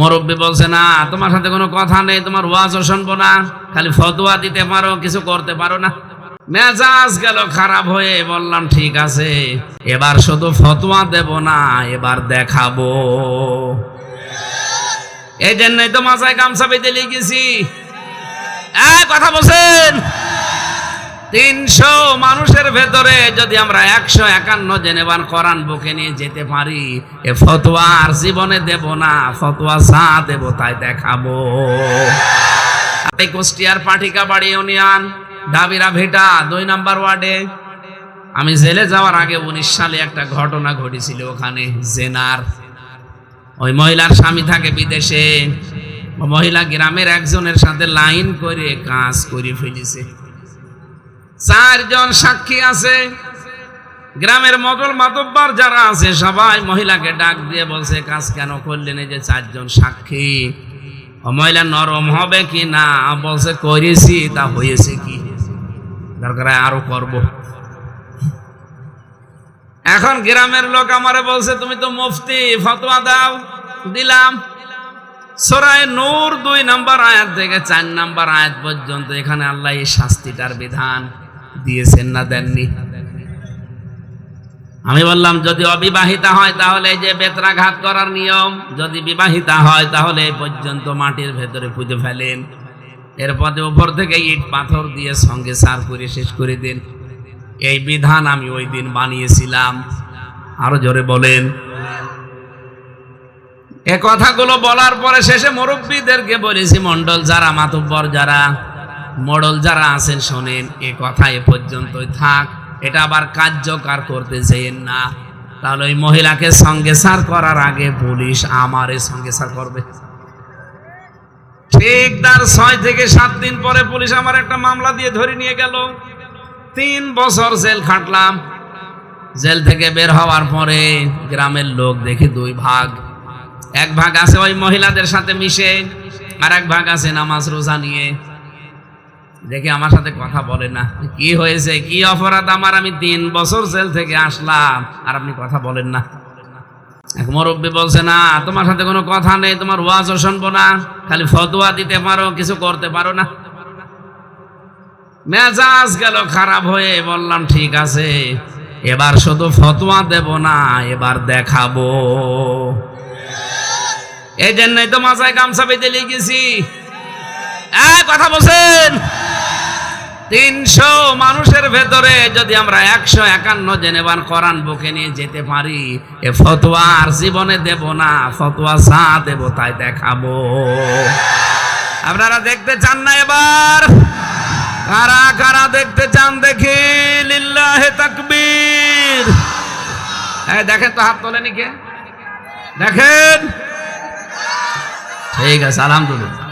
মুরব্বী বলছে, না, তোমার সাথে কোনো কথা নেই, তোমার ওয়াজও শুনব না, খালি ফতোয়া দিতে পারো, কিছু করতে পারো না। মেজাজ গেল খারাপ হয়ে, বললাম, ঠিক আছে, এবার শুধু ফতোয়া দেব না, এবার দেখাবো। এই জন্যই তো মাথায় গামছা বেঁধে লিখেছি কথা বলছেন? তিনশো মানুষের ভেতরে যদি আমরা একশো একান্ন জেনেবান কোরআন বুকে নিয়ে যেতে পারি, এ ফতোয়া আর জীবনে দেব না, ফতোয়া যা দেব তাই দেখাবো। কুষ্টিয়ার পাটিকা বাড়ি ইউনিয়ন, ডাবিরা ভেটা, দুই নাম্বার ওয়ার্ডে। আমি জেলে যাওয়ার আগে উনিশ সালে একটা ঘটনা ঘটেছিল ওখানে, জেনার। ওই মহিলার স্বামী থাকে বিদেশে মহিলা গ্রামের একজনের সাথে লাইন করে কাজ করে ফেলেছে। চারজন সাক্ষী আছে। গ্রামের মডল মাতব্বার যারা আছে, সবাই মহিলাকে ডাক দিয়ে বলছে, কাজ কেন করলেন এই যে চারজন সাক্ষী? মহিলা নরম হবে কি না? বলছে, করেছি, তা হয়েছে কি? দরকার আরও করব। এখন গ্রামের লোক আমারে বলছে, তুমি তো মুফতি, ফতোয়া দাও। দিলাম। সোরায় নূর দুই নাম্বার আয়াত থেকে চার নাম্বার আয়াত পর্যন্ত এখানে আল্লাহ এই শাস্তিটার বিধান। দিয়েছেন না দেননি। আমি বললাম, যদি অবিবাহিতা হয় তাহলে যে বেত্রাঘাত করার নিয়ম, যদি বিবাহিতা হয় তাহলে পর্যন্ত মাটির ভেতরে পুঁতে ফেলেন। এরপরে উপর থেকে ইট পাথর দিয়ে সঙ্গে সার করে শেষ করে দিন। এই বিধান আমি ওই দিন বানিয়েছিলাম। আরও জোরে বলেন। এ কথাগুলো বলার পরে শেষে মুরব্বীদেরকে বলেছি মন্ডল যারা, মাতব্বর যারা মডল যারা আছেন শোনেন, এ কথা এ পর্যন্তই থাক। এটা আবার কার্যকর করতে চেয়েন না। তাহলে ওই মহিলাকে সঙ্গে সার করার আগে পুলিশ আমারে সঙ্গে সার করবে। ঠিক তার ছয় থেকে সাত দিন পরে পুলিশ আমার একটা মামলা দিয়ে ধরে নিয়ে গেল। তিন বছর জেল খাটলাম। জেল থেকে বের হওয়ার পরে গ্রামের লোক দেখি দুই ভাগ। এক ভাগ আছে ওই মহিলাদের সাথে মিশে, আর এক ভাগ আছে নামাজ রোজা নিয়ে। দেখে আমার সাথে কথা বলে না। কি হয়েছে? কি অপরাধ আমার? আমি তিন বছর জেল থেকে আসলাম। আর আপনি কথা বলেন না। এক মুরব্বী বলছে, না, তোমার সাথে কোনো কথা নেই, তোমার ওয়াজও শুনব না। খালি ফতোয়া দিতে পারো, কিছু করতে পারো না। মেজাজ গেল খারাপ হয়ে বললাম, ঠিক আছে, এবার শুধু ফতোয়া দেব না, এবার দেখাবো। এই জন্যই তো মাথায় গামছা বেঁধে লিখেছি। কথা বলছেন? তিনশো মানুষের ভেতরে যদি আমরা একশো একান্ন জেনেবান কোরআন বুকে নিয়ে যেতে পারি, এ ফতোয়া আর জীবনে দেব না, ফতোয়া যা দেব তাই দেখাবো। আপনারা দেখতে চান না এবার? কারা কারা দেখতে চান দেখি? লিল্লাহে তাকবীর। হ্যাঁ দেখেন তো হাত তোলেনি কে? দেখেন? ঠিক আছে, আলহামদুলিল্লাহ।